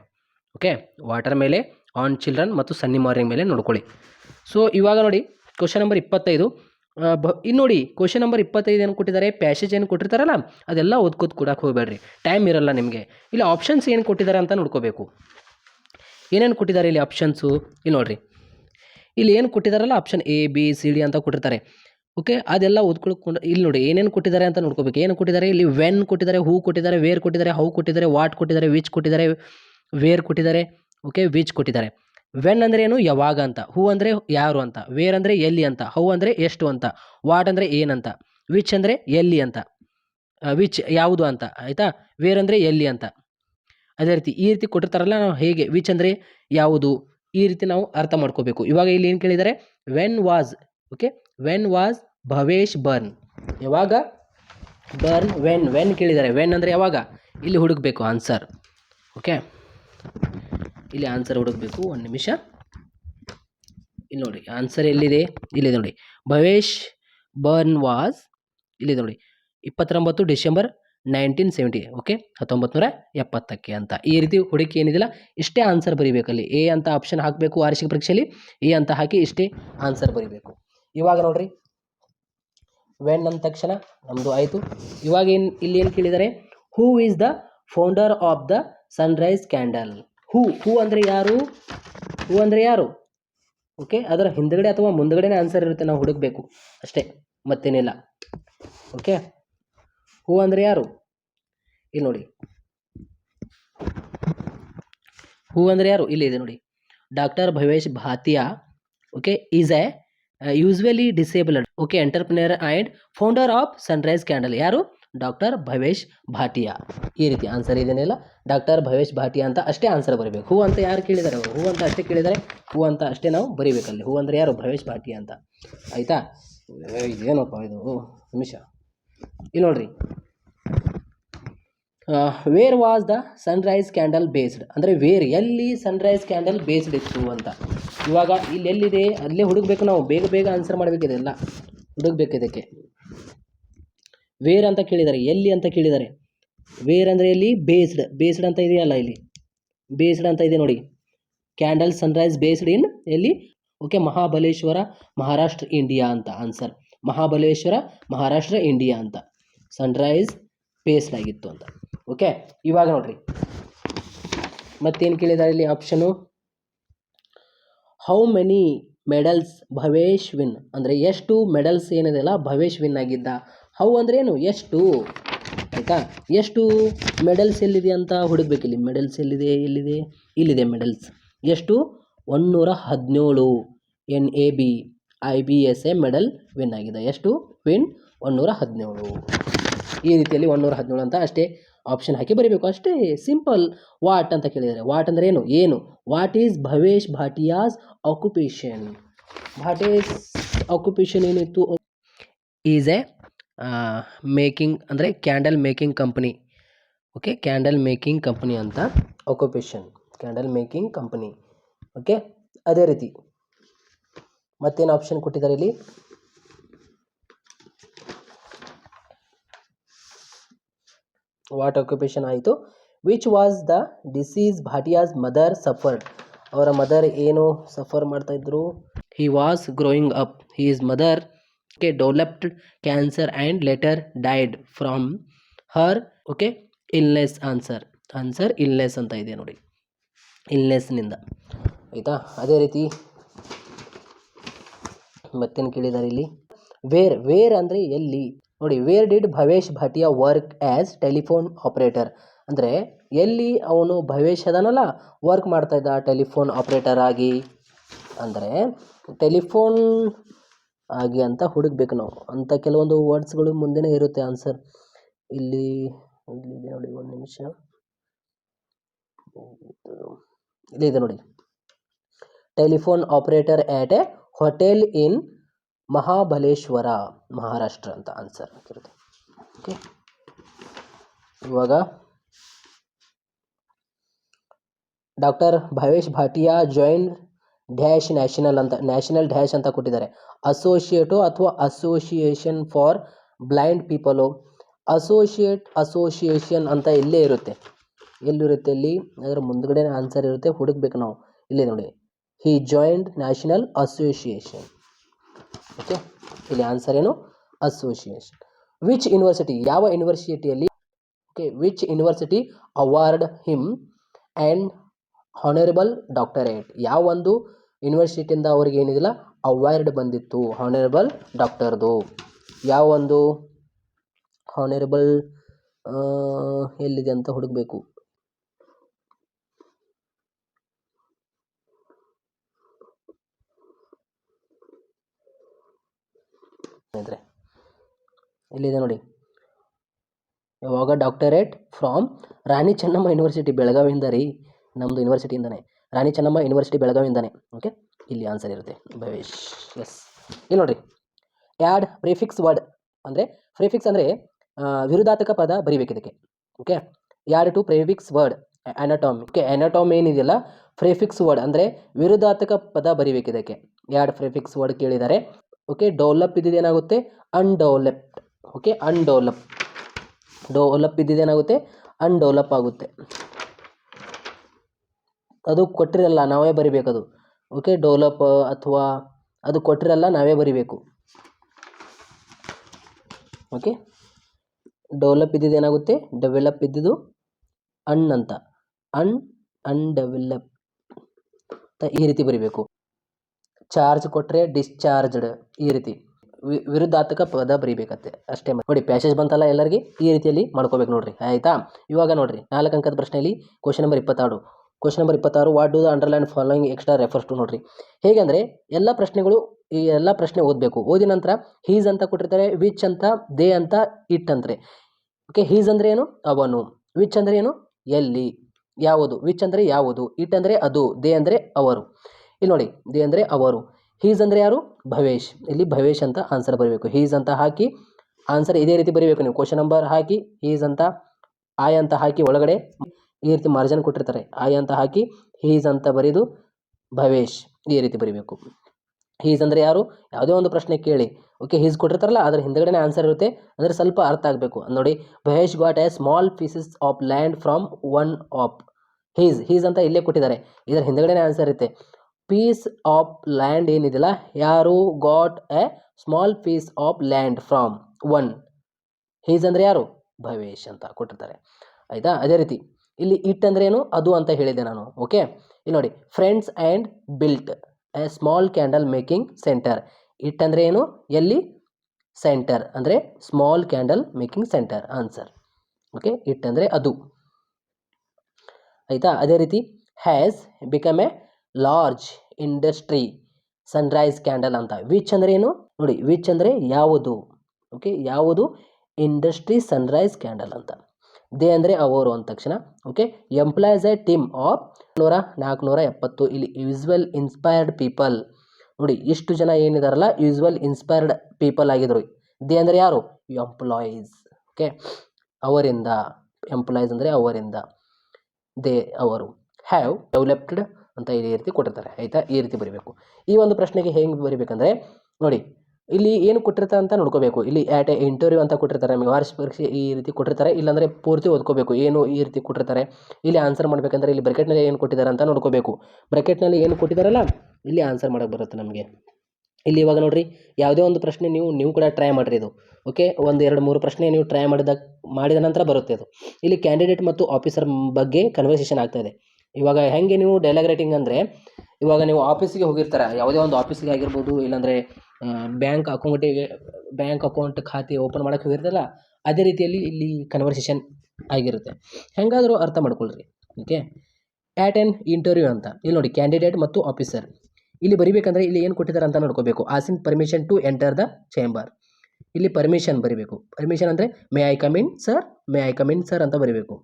Speaker 1: ಓಕೆ? ವಾಟರ್ ಮೇಲೆ ಆನ್ ಚಿಲ್ಡ್ರನ್ ಮತ್ತು ಸನ್ನಿ ಮಾರ್ನಿಂಗ್ ಮೇಲೆ ನೋಡ್ಕೊಳ್ಳಿ. ಸೊ ಇವಾಗ ನೋಡಿ ಕ್ವಶನ್ ನಂಬರ್ ಇಪ್ಪತ್ತೈದು. ಬ ಇನ್ನು ನೋಡಿ ಕ್ವಶನ್ ನಂಬರ್ ಇಪ್ಪತ್ತೈದು ಏನು ಕೊಟ್ಟಿದ್ದಾರೆ ಪ್ಯಾಸೇಜ್ ಏನು ಕೊಟ್ಟಿರ್ತಾರಲ್ಲ, ಅದೆಲ್ಲ ಓದ್ಕೋದು ಕೊಡಕ್ಕೆ ಹೋಗಬೇಡ್ರಿ. ಟೈಮ್ ಇರಲ್ಲ ನಿಮಗೆ. ಇಲ್ಲಿ ಆಪ್ಷನ್ಸ್ ಏನು ಕೊಟ್ಟಿದ್ದಾರೆ ಅಂತ ನೋಡ್ಕೋಬೇಕು. ಏನೇನು ಕೊಟ್ಟಿದ್ದಾರೆ ಇಲ್ಲಿ ಆಪ್ಷನ್ಸು ಇಲ್ಲಿ ನೋಡ್ರಿ. ಇಲ್ಲಿ ಏನು ಕೊಟ್ಟಿದ್ದಾರಲ್ಲ option A B C D ಅಂತ ಕೊಟ್ಟಿರ್ತಾರೆ. ಓಕೆ ಅದೆಲ್ಲ ಓದ್ಕೊಳ್ಕೊಂಡು, ಇಲ್ಲಿ ನೋಡಿ, ಏನೇನು ಕೊಟ್ಟಿದ್ದಾರೆ ಅಂತ ನೋಡ್ಕೋಬೇಕು. ಏನು ಕೊಟ್ಟಿದ್ದಾರೆ? ಇಲ್ಲಿ ವೆನ್ ಕೊಟ್ಟಿದ್ದಾರೆ ಹೂ ಕೊಟ್ಟಿದ್ದಾರೆ ವೇರ್ ಕೊಟ್ಟಿದ್ದಾರೆ ಹೌ ಕೊಟ್ಟಿದ್ದಾರೆ ವಾಟ್ ಕೊಟ್ಟಿದ್ದಾರೆ ವಿಚ್ ಕೊಟ್ಟಿದ್ದಾರೆ ವೇರ್ ಕೊಟ್ಟಿದ್ದಾರೆ ಓಕೆ ವಿಚ್ ಕೊಟ್ಟಿದ್ದಾರೆ. ವೆನ್ ಅಂದರೆ ಏನು? ಯಾವಾಗ ಅಂತ. ಹೂ ಅಂದರೆ ಯಾರು ಅಂತ. ವೇರ್ ಅಂದರೆ ಎಲ್ಲಿ ಅಂತ. ಹೌ ಅಂದರೆ ಎಷ್ಟು ಅಂತ. ವಾಟ್ ಅಂದರೆ ಏನಂತ ವಿಚ್ ಅಂದರೆ ಎಲ್ಲಿ ಅಂತ. ವಿಚ್ ಯಾವುದು ಅಂತ. ಆಯಿತಾ? ವೇರ್ ಅಂದರೆ ಎಲ್ಲಿ ಅಂತ. ಅದೇ ರೀತಿ ಈ ರೀತಿ ಕೊಟ್ಟಿರ್ತಾರಲ್ಲ ನಾವು ಹೇಗೆ? ವಿಚ್ ಅಂದರೆ ಯಾವುದು? ಈ ರೀತಿ ನಾವು ಅರ್ಥ ಮಾಡ್ಕೋಬೇಕು. ಇವಾಗ ಇಲ್ಲಿ ಏನು ಕೇಳಿದ್ದಾರೆ? When was okay when was Bhavesh born? ಯಾವಾಗ? ಬರ್ನ್ ವೆನ್ ವೆನ್ ಕೇಳಿದ್ದಾರೆ. ವೆನ್ ಅಂದರೆ ಯಾವಾಗ? ಇಲ್ಲಿ ಹುಡುಕಬೇಕು ಆನ್ಸರ್ ಓಕೆ ಇಲ್ಲಿ ಆನ್ಸರ್ ಹುಡುಕಬೇಕು, ಒಂದು ನಿಮಿಷ. ಇಲ್ಲಿ ನೋಡಿ ಆನ್ಸರ್ ಎಲ್ಲಿದೆ? ಇಲ್ಲಿದೆ ನೋಡಿ. ಭವೇಶ್ ಬರ್ನ್ ವಾಸ್ ಇಲ್ಲಿದೆ ನೋಡಿ. ಇಪ್ಪತ್ತೊಂಬತ್ತು ಡಿಸೆಂಬರ್ ನೈನ್ಟೀನ್ ಸೆವೆಂಟಿ, ಓಕೆ? ಹತ್ತೊಂಬತ್ತು ನೂರ ಎಪ್ಪತ್ತಕ್ಕೆ ಅಂತ. ಈ ರೀತಿ ಹುಡುಕಿ ಏನಿದಿಲ್ಲ, ಇಷ್ಟೇ ಆನ್ಸರ್ ಬರೀಬೇಕಲ್ಲಿ ಎ ಅಂತ ಆಪ್ಷನ್ ಹಾಕಬೇಕು ವಾರ್ಷಿಕ ಪರೀಕ್ಷೆಯಲ್ಲಿ ಎ ಅಂತ ಹಾಕಿ ಇಷ್ಟೇ ಆನ್ಸರ್ ಬರೀಬೇಕು. ಇವಾಗ ನೋಡ್ರಿ. ವೆನ್ ಅಂದ ತಕ್ಷಣ ನಮ್ಮದು ಆಯಿತು. ಇವಾಗ ಏನು, ಇಲ್ಲಿ ಏನು ಕೇಳಿದ್ದಾರೆ who is the founder of the sunrise candle who who ಅಂದರೆ ಯಾರು? ಹೂ ಅಂದರೆ ಯಾರು? ಓಕೆ ಅದರ ಹಿಂದ್ಗಡೆ ಅಥವಾ ಮುಂದ್ಗಡೆನೇ ಆನ್ಸರ್ ಇರುತ್ತೆ, ನಾವು ಹುಡುಕಬೇಕು. ಅಷ್ಟೇ, ಮತ್ತೇನಿಲ್ಲ. ಓಕೆ ಹೂ ಅಂದರೆ ಯಾರು? ಇಲ್ಲಿ ನೋಡಿ. ಹೂ ಅಂದರೆ ಯಾರು? ಇಲ್ಲಿ ಇದೆ ನೋಡಿ. Doctor Bhavesh Bhatia okay is a visually disabled okay entrepreneur and founder of sunrise candle ಯಾರು? ಡಾಕ್ಟರ್ ಭವೇಶ್ ಭಾಟಿಯಾ. ಈ ರೀತಿ ಆನ್ಸರ್ ಇದೇನಿಲ್ಲ ಡಾಕ್ಟರ್ ಭವೇಶ್ ಭಾಟಿಯಾ ಅಂತ ಅಷ್ಟೇ ಆನ್ಸರ್ ಬರೀಬೇಕು. ಹೂ ಅಂತ ಯಾರು ಕೇಳಿದ್ದಾರೆ ಅವರು? ಹೂ ಅಂತ ಅಷ್ಟೇ ಕೇಳಿದರೆ? ಹೂ ಅಂತ ಅಷ್ಟೇ ನಾವು ಬರೀಬೇಕಲ್ಲಿ ಹೂ ಅಂದರೆ ಯಾರು? ಭವೇಶ್ ಭಾಟಿಯಾ ಅಂತ. ಆಯಿತಾ? ಏನಪ್ಪ ಇದು? ನಿಮಿಷ. ಇಲ್ಲಿ ನೋಡ್ರಿ. Where was the sunrise candle based ಅಂದರೆ ವೇರ್ ಎಲ್ಲಿ ಸನ್ರೈಸ್ ಕ್ಯಾಂಡಲ್ ಬೇಸ್ಡ್ ಇತ್ತು ಅಂತ. ಇವಾಗ ಇಲ್ಲಿ ಎಲ್ಲಿದೆ? ಅಲ್ಲೇ ಹುಡುಕ್ಬೇಕು ನಾವು. ಬೇಗ ಬೇಗ ಆನ್ಸರ್ ಮಾಡಬೇಕು ಇದೆಲ್ಲ. ಹುಡುಕ್ಬೇಕು ಇದಕ್ಕೆ. ವೇರ್ ಅಂತ ಕೇಳಿದ್ದಾರೆ ಎಲ್ಲಿ ಅಂತ ಕೇಳಿದ್ದಾರೆ ವೇರ್ ಅಂದರೆ ಇಲ್ಲಿ ಬೇಸ್ಡ್ ಬೇಸ್ಡ್ ಅಂತ ಇದೆಯಲ್ಲ ಇಲ್ಲಿ? ಬೇಸ್ಡ್ ಅಂತ ಇದೆ ನೋಡಿ. ಕ್ಯಾಂಡಲ್ ಸನ್ರೈಸ್ ಬೇಸ್ಡ್ ಇನ್ ಎಲ್ಲಿ? ಓಕೆ ಮಹಾಬಲೇಶ್ವರ, ಮಹಾರಾಷ್ಟ್ರ ಇಂಡಿಯಾ ಅಂತ ಆನ್ಸರ್ ಮಹಾಬಲೇಶ್ವರ, ಮಹಾರಾಷ್ಟ್ರ ಇಂಡಿಯಾ ಅಂತ. ಸನ್ರೈಸ್ ಬೇಸ್ಡ್ ಆಗಿತ್ತು ಅಂತ. ಓಕೆ ಇವಾಗ ನೋಡ್ರಿ. ಮತ್ತೇನು ಕೇಳಿದ್ದಾರೆ ಇಲ್ಲಿ option how many medals Bhavesh win ಅಂದರೆ ಎಷ್ಟು ಮೆಡಲ್ಸ್ ಏನಿದೆಯಲ್ಲ ಭವೇಶ್ ವಿನ್ ಆಗಿದ್ದ? ಹೌ ಅಂದ್ರೆ ಏನು? ಎಷ್ಟು. ಆಯಿತಾ? ಎಷ್ಟು ಮೆಡಲ್ಸ್ ಎಲ್ಲಿದೆ ಅಂತ ಹುಡುಕ್ಬೇಕು ಇಲ್ಲಿ. ಮೆಡಲ್ಸ್ ಎಲ್ಲಿದೆ ಎಲ್ಲಿದೆ? ಇಲ್ಲಿದೆ ಮೆಡಲ್ಸ್. ಎಷ್ಟು? ಒನ್ನೂರ ಹದಿನೇಳು. N A B, I B S A medal win ಆಗಿದೆ. ಎಷ್ಟು? ವಿನ್ ಒನ್ನೂರ ಹದಿನೇಳು. ಈ ರೀತಿಯಲ್ಲಿ ಒನ್ನೂರ ಹದಿನೇಳು ಅಂತ ಅಷ್ಟೇ ಆಪ್ಷನ್ ಹಾಕಿ ಬರೀಬೇಕು. ಅಷ್ಟೇ ಸಿಂಪಲ್ ವಾಟ್ ಅಂತ ಕೇಳಿದ್ದಾರೆ. ವಾಟ್ ಅಂದರೆ ಏನು? ಏನು? What is Bhavesh Bhatia's occupation Bhatia's occupation ಏನಿತ್ತು? ಈಸ್ ಎ ಮೇಕಿಂಗ್ ಅಂದರೆ candle making company. Okay, candle making company ಅಂತ occupation candle making company. Okay, ಅದೇ ರೀತಿ. ಮತ್ತೇನು ಆಪ್ಷನ್ ಕೊಟ್ಟಿದ್ದಾರೆ ಇಲ್ಲಿ? ವಾಟ್ ಆಕ್ಯುಪೇಷನ್ ಆಯಿತು? Which was the disease Bhatia's mother suffered ಅವರ ಮದರ್ ಏನು ಸಫರ್ ಮಾಡ್ತಾ ಇದ್ರು? He was growing up his mother okay developed cancer and later died from her okay illness answer answer illness ಅಂತ ಇದೆ ನೋಡಿ. ಇಲ್ನೆಸ್ನಿಂದ ಆಯಿತಾ? ಅದೇ ರೀತಿ ಮತ್ತೇನು ಕೇಳಿದ್ದಾರೆ ಇಲ್ಲಿ? ವೇರ್ ವೇರ್ ಅಂದರೆ ಎಲ್ಲಿ? ನೋಡಿ where did Bhavesh Bhatia work as telephone operator ಅಂದರೆ ಎಲ್ಲಿ ಅವನು ಭವೇಶ್ ಅದಾನಲ್ಲ ವರ್ಕ್ ಮಾಡ್ತಾ ಇದ್ದ ಟೆಲಿಫೋನ್ ಆಪ್ರೇಟರ್ ಆಗಿ. ಅಂದರೆ ಟೆಲಿಫೋನ್ ಆಗಿ ಅಂತ ಹುಡುಕ್ಬೇಕು ನಾವು. ಅಂತ ಕೆಲವೊಂದು ವರ್ಡ್ಸ್ಗಳು ಮುಂದೆನೇ ಇರುತ್ತೆ ಆನ್ಸರ್ ಇಲ್ಲಿ ಇಲ್ಲಿದೆ ನೋಡಿ ಒಂದು ನಿಮಿಷ. ಇಲ್ಲಿದೆ ನೋಡಿ. Telephone operator at a hotel in Mahabaleshwar Maharashtra ಅಂತ ಆನ್ಸರ್ ಆಗಿರುತ್ತೆ ಓಕೆ ಇವಾಗ doctor Bhavesh Bhatia join dash national ಅಂತ, ನ್ಯಾಷನಲ್ ಡ್ಯಾಶ್ ಅಂತ ಕೊಟ್ಟಿದ್ದಾರೆ. ಅಸೋಸಿಯೇಟು ಅಥವಾ association for blind people associate association ಅಂತ ಇಲ್ಲೇ ಇರುತ್ತೆ. ಎಲ್ಲಿರುತ್ತೆ ಇಲ್ಲಿ? ಅದರ ಮುಂದ್ಗಡೆ ಆನ್ಸರ್ ಇರುತ್ತೆ. ಹುಡುಕ್ಬೇಕು ನಾವು. ಇಲ್ಲೇ ನೋಡಿ. He joint national association okay ಇಲ್ಲಿ ಆನ್ಸರ್ ಏನು? ಅಸೋಸಿಯೇಷನ್ ವಿಚ್ ಯೂನಿವರ್ಸಿಟಿ ಯಾವ ಯೂನಿವರ್ಸಿಟಿಯಲ್ಲಿ okay which university award him and honourable doctorate ಯಾವ ಒಂದು ಯೂನಿವರ್ಸಿಟಿಯಿಂದ ಅವ್ರಿಗೆ ಏನಿದಿಲ್ಲ ಅವಾರ್ಡ್ ಬಂದಿತ್ತು. ಹಾನರಬಲ್ ಡಾಕ್ಟರ್ದು ಯಾವ ಒಂದು? ಹಾನರಬಲ್ ಎಲ್ಲಿದೆ ಅಂತ ಹುಡುಕಬೇಕು. ಸ್ನೇಹಿತರೆ ಇಲ್ಲಿದೆ ನೋಡಿ. ಯಾವಾಗ doctorate from Rani Chennamma university ಬೆಳಗಾವಿಯಿಂದ ರೀ. ನಮ್ಮದು ಯೂನಿವರ್ಸಿಟಿಯಿಂದನೇ ರಾಣಿ ಚೆನ್ನಮ್ಮ ಯೂನಿವರ್ಸಿಟಿ ಬೆಳಗಾವಿಯಿಂದನೇ. ಓಕೆ ಇಲ್ಲಿ ಆನ್ಸರ್ ಇರುತ್ತೆ. ಭವೇಶ್. ಎಸ್ ಇಲ್ಲಿ ನೋಡಿರಿ. ಆ್ಯಡ್ ಪ್ರಿಫಿಕ್ಸ್ ವರ್ಡ್ ಅಂದರೆ ಪ್ರಿಫಿಕ್ಸ್ ಅಂದರೆ ವಿರುದ್ಧಾತ್ಮಕ ಪದ ಬರಿಬೇಕು ಇದಕ್ಕೆ. Okay add to prefix word anatomy okay anatomy ಏನಿದೆಯಲ್ಲ ಪ್ರಿಫಿಕ್ಸ್ ವರ್ಡ್ ಅಂದರೆ ವಿರುದ್ಧಾತ್ಮಕ ಪದ ಬರಿಬೇಕು ಇದಕ್ಕೆ. ಯಾಡ್ ಪ್ರಿಫಿಕ್ಸ್ ವರ್ಡ್ ಕೇಳಿದ್ದಾರೆ ಓಕೆ ಡೆವಲಪ್ ಇದ್ದಿದ್ದು ಏನಾಗುತ್ತೆ? ಅನ್ಡೆವಲಪ್ಡ್ ಓಕೆ ಅನ್ಡೆವಲಪ್ ಡೆವಲಪ್ ಇದ್ದಿದ್ದು ಏನಾಗುತ್ತೆ? ಅನ್ಡೆವಲಪ್ ಆಗುತ್ತೆ. ಅದು ಕೊಟ್ಟಿರಲ್ಲ, ನಾವೇ ಬರಿಬೇಕದು. ಓಕೆ ಡೆವಲಪ್ ಅಥವಾ ಅದು ಕೊಟ್ಟಿರಲ್ಲ, ನಾವೇ ಬರಿಬೇಕು. ಓಕೆ ಡೆವಲಪ್ ಇದ್ದಿದ್ದು ಏನಾಗುತ್ತೆ? ಡೆವಲಪ್ ಇದ್ದಿದ್ದು ಅನ್ ಅಂತ. ಅನ್ ಅನ್ಡೆವಲಪ್ ಈ ರೀತಿ ಬರಿಬೇಕು. ಚಾರ್ಜ್ ಕೊಟ್ಟರೆ ಡಿಸ್ಚಾರ್ಜ್ಡ್ ಈ ರೀತಿ. ವಿ- ವಿರುದ್ಧಾರ್ಥಕ ಪದ ಬರಿಬೇಕತ್ತೆ ಅಷ್ಟೇ. ನೋಡಿ ಪ್ಯಾಸೇಜ್ ಬಂತಲ್ಲ ಎಲ್ಲರಿಗೆ, ಈ ರೀತಿಯಲ್ಲಿ ಮಾಡ್ಕೋಬೇಕು ನೋಡ್ರಿ. ಆಯಿತಾ? ಇವಾಗ ನೋಡ್ರಿ ನಾಲ್ಕು ಅಂಕದ ಪ್ರಶ್ನೆಯಲ್ಲಿ ಕ್ವಶನ್ ನಂಬರ್ ಇಪ್ಪತ್ತಾರು. ಕ್ವಶನ್ ನಂಬರ್ ಇಪ್ಪತ್ತಾರು what do the underline following extra refers to ನೋಡ್ರಿ. ಹೇಗೆಂದರೆ ಎಲ್ಲ ಪ್ರಶ್ನೆಗಳು, ಈ ಎಲ್ಲ ಪ್ರಶ್ನೆ ಓದಬೇಕು. ಓದಿದ ನಂತರ ಹೀಸ್ ಅಂತ ಕೊಟ್ಟಿರ್ತಾರೆ ವಿಚ್ ಅಂತ ದೇ ಅಂತ ಇಟ್ ಅಂತಾರೆ. ಓಕೆ ಹೀಸ್ ಅಂದರೆ ಏನು? ಅವನು. ವಿಚ್ ಅಂದರೆ ಏನು? ಎಲ್ಲಿ. ಯಾವುದು? ವಿಚ್ ಅಂದರೆ ಯಾವುದು? ಇಟ್ ಅಂದರೆ ಅದು. ದೇ ಅಂದರೆ ಅವರು. ಇಲ್ಲಿ ನೋಡಿ ದೇ ಅಂದರೆ ಅವರು. ಹೀಸ್ ಅಂದರೆ ಯಾರು? ಭವೇಶ್. ಇಲ್ಲಿ ಭವೇಶ್ ಅಂತ ಆನ್ಸರ್ ಬರಬೇಕು. ಹೀಸ್ ಅಂತ ಹಾಕಿ ಆನ್ಸರ್ ಇದೇ ರೀತಿ ಬರೀಬೇಕು ನೀವು. ಕ್ವಶನ್ ನಂಬರ್ ಹಾಕಿ ಹೀಸ್ ಅಂತ ಆಯ್ ಅಂತ ಹಾಕಿ ಒಳಗಡೆ ಈ ರೀತಿ ಮಾರ್ಜನ್ ಕೊಟ್ಟಿರ್ತಾರೆ. ಆಯ್ ಅಂತ ಹಾಕಿ ಹೀಸ್ ಅಂತ ಬರೆದು ಭವೇಶ್ ಈ ರೀತಿ ಬರೀಬೇಕು. ಹೀಸ್ ಅಂದರೆ ಯಾರು? ಯಾವುದೇ ಒಂದು ಪ್ರಶ್ನೆ ಕೇಳಿ. ಓಕೆ ಹೀಸ್ ಕೊಟ್ಟಿರ್ತಾರಲ್ಲ, ಅದರ ಹಿಂದ್ಗಡೆ ಆನ್ಸರ್ ಇರುತ್ತೆ. ಅಂದರೆ ಸ್ವಲ್ಪ ಅರ್ಥ ಆಗಬೇಕು. ನೋಡಿ, Bhavesh got a small pieces of land from one of his his ಅಂತ ಇಲ್ಲೇ ಕೊಟ್ಟಿದ್ದಾರೆ. ಇದರ ಹಿಂದ್ಗಡೆ ಆನ್ಸರ್ ಇರುತ್ತೆ. ಪೀಸ್ ಆಫ್ ಲ್ಯಾಂಡ್ ಏನಿದೆಯಲ್ಲ, ಯಾರು got a small piece of land from one his ಅಂದರೆ ಯಾರು? ಭವೇಶ್ ಅಂತ ಕೊಟ್ಟಿರ್ತಾರೆ. ಆಯಿತಾ? ಅದೇ ರೀತಿ. ಇಲ್ಲಿ ಇಟ್ ಅಂದ್ರೆ ಏನು ಅದು ಅಂತ ಹೇಳಿದೆ ನಾನು. ಓಕೆ ಇಲ್ಲಿ ನೋಡಿ friends and built a small candle making centre it ಅಂದ್ರೆ ಏನು ಎಲ್ಲಿ? ಸೆಂಟರ್ ಅಂದರೆ small candle making centre answer okay it ಅಂದರೆ ಅದು. ಆಯಿತಾ? ಅದೇ ರೀತಿ has become a large industry sunrise candle ಅಂತ. ವಿಚ್ ಅಂದರೆ ಏನು ನೋಡಿ ವಿಚ್ ಅಂದರೆ ಯಾವುದು? ಓಕೆ ಯಾವುದು? ಇಂಡಸ್ಟ್ರಿ ಸನ್ರೈಸ್ ಕ್ಯಾಂಡಲ್ ಅಂತ. ದೇ ಅಂದರೆ ಅವರು ಅಂದ ತಕ್ಷಣ okay employs a team of ನೂರ ನಾಲ್ಕುನೂರ ಎಪ್ಪತ್ತು. ಇಲ್ಲಿ ಯೂಸ್ವಲ್ ಇನ್ಸ್ಪೈರ್ಡ್ ಪೀಪಲ್ ನೋಡಿ, ಇಷ್ಟು ಜನ ಏನಿದಾರಲ್ಲ ಯೂಸ್ವಲ್ ಇನ್ಸ್ಪೈರ್ಡ್ ಪೀಪಲ್ ಆಗಿದ್ರು. ದೇ ಅಂದರೆ ಯಾರು? ಎಂಪ್ಲಾಯೀಸ್ ಓಕೆ ಅವರಿಂದ ಎಂಪ್ಲಾಯೀಸ್ ಅಂದರೆ ಅವರಿಂದ ದೇ ಅವರು. ಹ್ಯಾವ್ ಡೆವಲಪ್ಡ್ ಅಂತ ಈ ರೀತಿ ಕೊಟ್ಟಿರ್ತಾರೆ, ಆಯಿತಾ? ಈ ರೀತಿ ಬರೀಬೇಕು. ಈ ಒಂದು ಪ್ರಶ್ನೆಗೆ ಹೆಂಗೆ ಬರಿಬೇಕಂದ್ರೆ, ನೋಡಿ ಇಲ್ಲಿ ಏನು ಕೊಟ್ಟಿರ್ತಾರೆ ಅಂತ ನೋಡ್ಕೋಬೇಕು. ಇಲ್ಲಿ ಆ್ಯಟ್ ಎ ಇಂಟರ್ವ್ಯೂ ಅಂತ ಕೊಟ್ಟಿರ್ತಾರೆ. ನಮಗೆ ವಾರ್ಷಿಕ ಪರೀಕ್ಷೆ ಈ ರೀತಿ ಕೊಟ್ಟಿರ್ತಾರೆ. ಇಲ್ಲಾಂದರೆ ಪೂರ್ತಿ ಓದ್ಕೋಬೇಕು. ಏನು ಈ ರೀತಿ ಕೊಟ್ಟಿರ್ತಾರೆ. ಇಲ್ಲಿ ಆನ್ಸರ್ ಮಾಡಬೇಕಂದ್ರೆ ಇಲ್ಲಿ ಬ್ರೆಕೆಟ್ನಲ್ಲಿ ಏನು ಕೊಟ್ಟಿದ್ದಾರೆ ಅಂತ ನೋಡ್ಕೋಬೇಕು. ಬ್ರೆಕೆಟ್ನಲ್ಲಿ ಏನು ಕೊಟ್ಟಿದ್ದಾರಲ್ಲ, ಇಲ್ಲಿ ಆನ್ಸರ್ ಮಾಡೋಕ್ಕೆ ಬರುತ್ತೆ ನಮಗೆ. ಇಲ್ಲಿ ಇವಾಗ ನೋಡಿರಿ, ಯಾವುದೇ ಒಂದು ಪ್ರಶ್ನೆ ನೀವು ನೀವು ಕೂಡ ಟ್ರೈ ಮಾಡಿರಿ ಇದು. ಓಕೆ ಒಂದು, ಎರಡು, ಮೂರು ಪ್ರಶ್ನೆ ನೀವು ಟ್ರೈ ಮಾಡಿದ ಮಾಡಿದ ನಂತರ ಬರುತ್ತೆ ಅದು ಇಲ್ಲಿ ಕ್ಯಾಂಡಿಡೇಟ್ ಮತ್ತು ಆಫೀಸರ್ ಬಗ್ಗೆ ಕನ್ವರ್ಸೇಷನ್ ಆಗ್ತಾ ಇದೆ. ಇವಾಗ ಹೆಂಗೆ ನೀವು ಡೈಲಾಗ್ ರೈಟಿಂಗ್ ಅಂದರೆ, ಇವಾಗ ನೀವು ಆಫೀಸಿಗೆ ಹೋಗಿರ್ತಾರೆ? ಯಾವುದೇ ಒಂದು ಆಫೀಸಿಗೆ ಆಗಿರ್ಬೋದು, ಇಲ್ಲಾಂದರೆ ಬ್ಯಾಂಕ್ ಅಕೌಂಟಿಗೆ ಬ್ಯಾಂಕ್ ಅಕೌಂಟ್ ಖಾತೆ ಓಪನ್ ಮಾಡೋಕ್ಕೆ ಹೋಗಿರ್ತಲ್ಲ ಅದೇ ರೀತಿಯಲ್ಲಿ ಇಲ್ಲಿ ಕನ್ವರ್ಸೇಷನ್ ಆಗಿರುತ್ತೆ. ಹೆಂಗಾದರೂ ಅರ್ಥ ಮಾಡ್ಕೊಳ್ರಿ ಓಕೆ ಆ್ಯಟ್ ಎನ್ ಇಂಟರ್ವ್ಯೂ ಅಂತ. ಇಲ್ಲಿ ನೋಡಿ ಕ್ಯಾಂಡಿಡೇಟ್ ಮತ್ತು ಆಫೀಸರ್ ಇಲ್ಲಿ ಬರಿಬೇಕಂದ್ರೆ ಇಲ್ಲಿ ಏನು ಕೊಟ್ಟಿದ್ದಾರೆ ಅಂತ ನೋಡ್ಕೋಬೇಕು. Asking permission to enter the chamber ಇಲ್ಲಿ ಪರ್ಮಿಷನ್ ಬರಿಬೇಕು. ಪರ್ಮಿಷನ್ ಅಂದರೆ may I come in sir may I come in sir ಅಂತ ಬರಿಬೇಕು.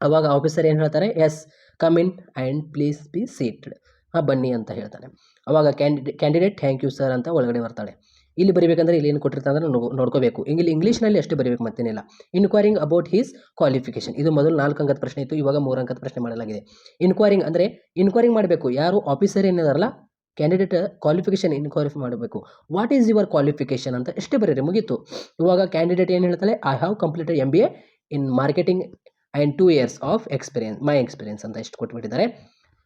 Speaker 1: ಅವಾಗ ಆಫೀಸರ್ ಏನು ಹೇಳ್ತಾರೆ? Yes come in and please be seated ಹಾಂ, ಬನ್ನಿ ಅಂತ ಹೇಳ್ತಾನೆ. ಅವಾಗ candidate candidate thank you sir ಅಂತ ಒಳಗಡೆ ಬರ್ತಾಳೆ. ಇಲ್ಲಿ ಬರೀಬೇಕಂದ್ರೆ ಇಲ್ಲಿ ಏನು ಕೊಟ್ಟಿರ್ತಾರೆ ಅಂದ್ರೆ ನೋಡ್- ನೋಡ್ಕೋಬೇಕು. ಇಲ್ಲಿ ಇಂಗ್ಲೀಷ್ನಲ್ಲಿ ಅಷ್ಟೇ ಬರೀಬೇಕು ಮತ್ತೇನಿಲ್ಲ. ಇನ್ಕ್ವೈರಿಂಗ್ ಅಬೌಟ್ ಹೀಸ್ ಕ್ವಾಲಿಫಿಕೇಷನ್ ಇದು ಮೊದಲು ನಾಲ್ಕು ಅಂಕದ ಪ್ರಶ್ನೆ ಇತ್ತು, ಇವಾಗ ಮೂರು ಅಂಕದ ಪ್ರಶ್ನೆ ಮಾಡಲಾಗಿದೆ. ಇನ್ಕ್ವೈರಿಂಗ್ ಅಂದರೆ ಇನ್ಕ್ವೈರಿಂಗ್ ಮಾಡಬೇಕು. ಯಾರು ಆಫೀಸರ್ ಏನಿದಾರಲ್ಲ ಕ್ಯಾಂಡಿಡೇಟ್ ಕ್ವಾಲಿಫಿಕೇಷನ್ ಇನ್ಕ್ವೈರಿ ಮಾಡಬೇಕು. ವಾಟ್ ಈಸ್ ಯುವರ್ ಕ್ವಾಲಿಫಿಕೇಷನ್ ಅಂತ ಎಷ್ಟೇ ಬರೀರಿ, ಮುಗೀತು. ಇವಾಗ ಕ್ಯಾಂಡಿಡೇಟ್ ಏನು ಹೇಳ್ತಾಳೆ I have completed M B A in marketing and two years of experience my experience ಅಂತ ಎಷ್ಟು ಕೊಟ್ಬಿಟ್ಟಿದ್ದಾರೆ.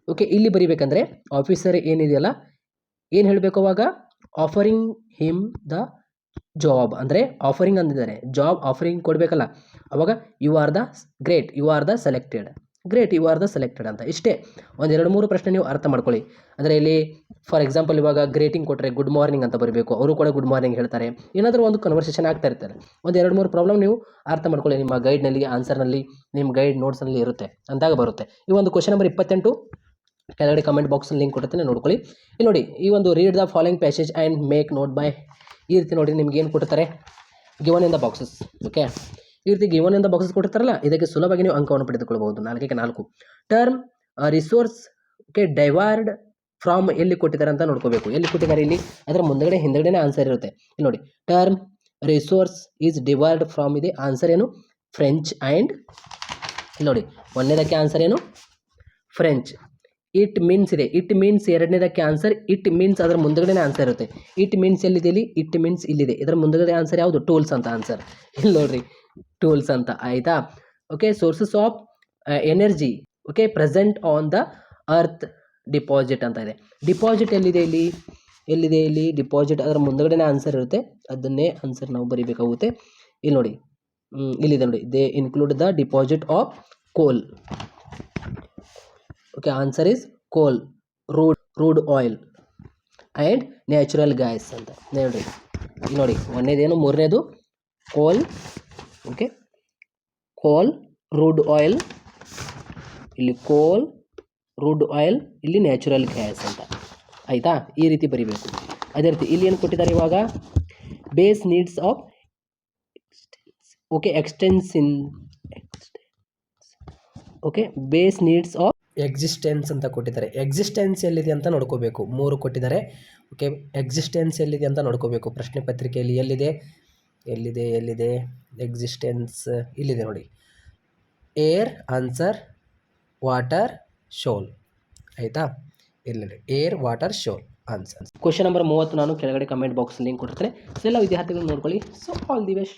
Speaker 1: ಓಕೆ ಇಲ್ಲಿ ಬರೀಬೇಕಂದ್ರೆ ಆಫೀಸರ್ ಏನಿದೆಯಲ್ಲ, ಏನು ಹೇಳಬೇಕು ಅವಾಗ? ಆಫರಿಂಗ್ ಹಿಮ್ ದ ಜಾಬ್ ಅಂದರೆ ಆಫರಿಂಗ್ ಅಂದಿದ್ದಾರೆ. ಜಾಬ್ ಆಫರಿಂಗ್ ಕೊಡಬೇಕಲ್ಲ. ಅವಾಗ you are the great you are the selected great you are the selected ಅಂತ. ಇಷ್ಟೇ, ಒಂದು ಎರಡು ಮೂರು ಪ್ರಶ್ನೆ ನೀವು ಅರ್ಥ ಮಾಡ್ಕೊಳ್ಳಿ. ಅಂದರೆ ಇಲ್ಲಿ ಫಾರ್ ಎಕ್ಸಾಂಪಲ್ ಇವಾಗ ಗ್ರೇಟಿಂಗ್ ಕೊಟ್ಟರೆ ಗುಡ್ ಮಾರ್ನಿಂಗ್ ಅಂತ ಬರಬೇಕು. ಅವರು ಕೂಡ ಗುಡ್ ಮಾರ್ನಿಂಗ್ ಹೇಳ್ತಾರೆ. ಏನಾದರೂ ಒಂದು ಕನ್ವರ್ಸೇಷನ್ ಆಗ್ತಾ ಇರ್ತಾರೆ ಒಂದು ಎರಡು ಮೂರು ಪ್ರಾಬ್ಲಮ್ ನೀವು ಅರ್ಥ ಮಾಡ್ಕೊಳ್ಳಿ. ನಿಮ್ಮ ಗೈಡ್ನಲ್ಲಿ ಆನ್ಸರ್ನಲ್ಲಿ ನಿಮ್ಮ ಗೈಡ್ ನೋಟ್ಸ್ನಲ್ಲಿ ಇರುತ್ತೆ. ಅಂದಾಗ ಬರುತ್ತೆ. ಈ ಒಂದು ಕ್ವಶನ್ ನಂಬರ್ ಇಪ್ಪತ್ತೆಂಟು, ಕೆಳಗಡೆ ಕಮೆಂಟ್ ಬಾಕ್ಸಲ್ಲಿ ಲಿಂಕ್ ಕೊಟ್ಟಿರ್ತೀನಿ, ನೋಡ್ಕೊಳ್ಳಿ. ಇಲ್ಲಿ ನೋಡಿ, ಈ ಒಂದು read the following passage and make note by ಈ ರೀತಿ ನೋಡಿ ನಿಮ್ಗೆ ಏನು ಕೊಡ್ತಾರೆ? Given in the boxes okay ಈ ರೀತಿ ಗಿವನ್ ಇನ್ ದ ಬಾಕ್ಸಸ್ ಕೊಟ್ಟಿರ್ತಾರಲ್ಲ, ಇದಕ್ಕೆ ಸುಲಭವಾಗಿ ನೀವು ಅಂಕವನ್ನು ಪಡೆದುಕೊಳ್ಳಬಹುದು ನಾಲ್ಕಕ್ಕೆ ನಾಲ್ಕು. Term resource okay derived from ಎಲ್ಲಿ ಕೊಟ್ಟಿದ್ದಾರೆ ಅಂತ ನೋಡ್ಕೋಬೇಕು. ಎಲ್ಲಿ ಕೊಟ್ಟಿದ್ದಾರೆ ಇಲ್ಲಿ? ಅದರ ಮುಂದಗಡೆ, ಹಿಂದಗಡೆನೇ ಆನ್ಸರ್ ಇರುತ್ತೆ. ಇಲ್ಲಿ ನೋಡಿ term resource is derived from ಇದೆ. ಆನ್ಸರ್ ಏನು? ಫ್ರೆಂಚ್ ಆ್ಯಂಡ್ ಇಲ್ಲಿ ನೋಡಿ, ಒಂದನೇದಕ್ಕೆ ಆನ್ಸರ್ ಏನು? ಫ್ರೆಂಚ್ ಇಟ್ ಮೀನ್ಸ್ ಇದೆ. ಇಟ್ ಮೀನ್ಸ್ ಎರಡನೇದಕ್ಕೆ ಆನ್ಸರ್ ಇಟ್ ಮೀನ್ಸ್ ಅದರ ಮುಂದಗಡೆನೇ ಆನ್ಸರ್ ಇರುತ್ತೆ. ಇಟ್ ಮೀನ್ಸ್ ಎಲ್ಲಿದೆ ಇಲ್ಲಿ? ಇಟ್ ಮೀನ್ಸ್ ಇಲ್ಲಿದೆ. ಇದರ ಮುಂದಗಡೆ ಆನ್ಸರ್ ಯಾವುದು? ಟೂಲ್ಸ್ ಅಂತ ಆನ್ಸರ್ ಇಲ್ಲಿ ನೋಡ್ರಿ. ಟೂಲ್ಸ್ ಅಂತ, ಆಯಿತಾ? Okay sources of energy okay present on the earth deposit ಅಂತ ಇದೆ. ಡಿಪಾಸಿಟ್ ಎಲ್ಲಿದೆ ಇಲ್ಲಿ? ಎಲ್ಲಿದೆ ಇಲ್ಲಿ? ಡಿಪಾಸಿಟ್ ಅದರ ಮುಂದಗಡೆನೇ ಆನ್ಸರ್ ಇರುತ್ತೆ. ಅದನ್ನೇ ಆನ್ಸರ್ ನಾವು ಬರೀಬೇಕಾಗುತ್ತೆ. ಇಲ್ಲಿ ನೋಡಿ. ಇಲ್ಲಿದೆ ನೋಡಿ. They include the deposit of coal okay answer is coal crude crude oil and natural gas ಅಂತ. ನೋಡಿ. ನೋಡಿ. ಒಂದನೇದೇನು ಮೂರನೇದು ಕೋಲ್ ಓಕೆ? ಕೋಲ್ ರೂಡ್ ಆಯಿಲ್ ಇಲ್ಲಿ ಕೋಲ್ ರೂಡ್ ಆಯಿಲ್ ಇಲ್ಲಿ ನ್ಯಾಚುರಲ್ ಗ್ಯಾಸ್ ಅಂತ. ಆಯಿತಾ? ಈ ರೀತಿ ಬರಿಬೇಕು. ಅದೇ ರೀತಿ ಇಲ್ಲಿ ಏನು ಕೊಟ್ಟಿದ್ದಾರೆ ಇವಾಗ? Base needs of okay existence okay base needs of existence ಅಂತ ಕೊಟ್ಟಿದ್ದಾರೆ. ಎಕ್ಸಿಸ್ಟೆನ್ಸ್ ಎಲ್ಲಿದೆ ಅಂತ ನೋಡ್ಕೋಬೇಕು. ಮೂರು ಕೊಟ್ಟಿದ್ದಾರೆ. ಓಕೆ ಎಕ್ಸಿಸ್ಟೆನ್ಸ್ ಎಲ್ಲಿದೆ ಅಂತ ನೋಡ್ಕೋಬೇಕು. ಪ್ರಶ್ನೆ ಪತ್ರಿಕೆಯಲ್ಲಿ ಎಲ್ಲಿದೆ? ಎಲ್ಲಿದೆ ಎಲ್ಲಿದೆ? ಎಕ್ಸಿಸ್ಟೆನ್ಸ್ ಇಲ್ಲಿದೆ ನೋಡಿ. ಏರ್ ಆನ್ಸರ್ ವಾಟರ್ ಶೋಲ್ ಆಯಿತಾ? ಇಲ್ಲಿ air water soil answer question number ಮೂವತ್ತು ನಾನು ಕೆಳಗಡೆ ಕಮೆಂಟ್ ಬಾಕ್ಸ್ ಲಿಂಕ್ ಕೊಡ್ತೇನೆ ಸೊ ಎಲ್ಲ ವಿದ್ಯಾರ್ಥಿಗಳು ನೋಡ್ಕೊಳ್ಳಿ. So all the best